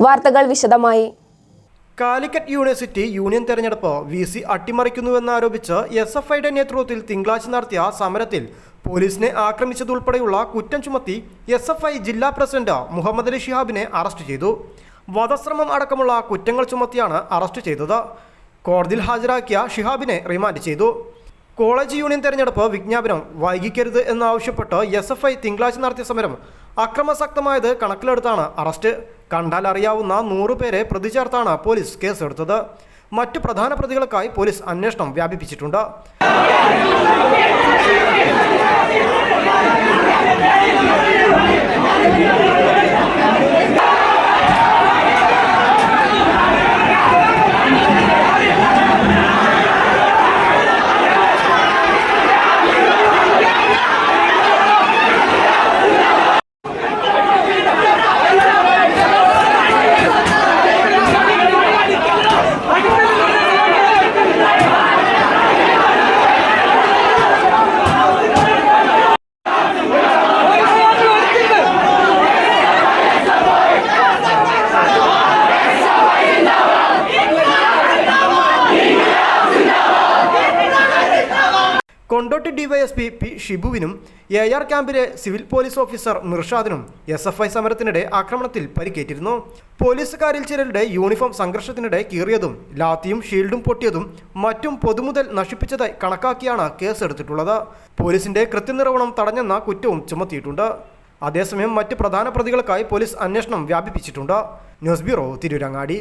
വാർത്തകൾ വിശദമായി. Calicut university union തെരഞ്ഞെടുപ്പ് വി സി അട്ടിമറിക്കുന്നുവെന്നാരോപിച്ച് എസ് എഫ് ഐയുടെ നേതൃത്വത്തിൽ തിങ്കളാഴ്ച നടത്തിയ സമരത്തിൽ പോലീസിനെ ആക്രമിച്ചതുൾപ്പെടെയുള്ള കുറ്റം ചുമത്തി എസ് എഫ് ഐ ജില്ലാ പ്രസിഡന്റ് മുഹമ്മദ് അലി ഷിഹാബിനെ അറസ്റ്റ് ചെയ്തു. വധശ്രമം അടക്കമുള്ള കുറ്റങ്ങൾ ചുമത്തിയാണ് അറസ്റ്റ് ചെയ്തത്. കോടതിയിൽ ഹാജരാക്കിയ ഷിഹാബിനെ റിമാൻഡ് ചെയ്തു. കോളേജ് യൂണിയൻ തെരഞ്ഞെടുപ്പ് വിജ്ഞാപനം വൈകിക്കരുത് എന്നാവശ്യപ്പെട്ട് എസ് എഫ് ഐ തിങ്കളാഴ്ച നടത്തിയ സമരം അക്രമസക്തമായത് കണക്കിലെടുത്താണ് അറസ്റ്റ്. കണ്ടാൽ അറിയാവുന്ന നൂറുപേരെ പ്രതി ചേർത്താണ് പോലീസ് കേസെടുത്തത്. മറ്റു പ്രധാന പ്രതികൾക്കായി പോലീസ് അന്വേഷണം വ്യാപിപ്പിച്ചിട്ടുണ്ട്. കൊണ്ടോട്ടി ഡിവൈഎസ്പി പി ഷിബുവിനും എ ആർ ക്യാമ്പിലെ സിവിൽ പോലീസ് ഓഫീസർ മിർഷാദിനും എസ് എഫ് ഐ സമരത്തിനിടെ ആക്രമണത്തിൽ പരിക്കേറ്റിരുന്നു. പോലീസുകാരിൽ ചിലരുടെ യൂണിഫോം സംഘർഷത്തിനിടെ കീറിയതും ലാത്തിയും ഷീൽഡും പൊട്ടിയതും മറ്റും പൊതുമുതൽ നശിപ്പിച്ചതായി കണക്കാക്കിയാണ് കേസെടുത്തിട്ടുള്ളത്. പോലീസിന്റെ കൃത്യനിർവഹണം തടഞ്ഞെന്ന കുറ്റവും ചുമത്തിയിട്ടുണ്ട്. അതേസമയം മറ്റ് പ്രധാന പ്രതികൾക്കായി പോലീസ് അന്വേഷണം വ്യാപിപ്പിച്ചിട്ടുണ്ട്. News bureau Tirurangadi.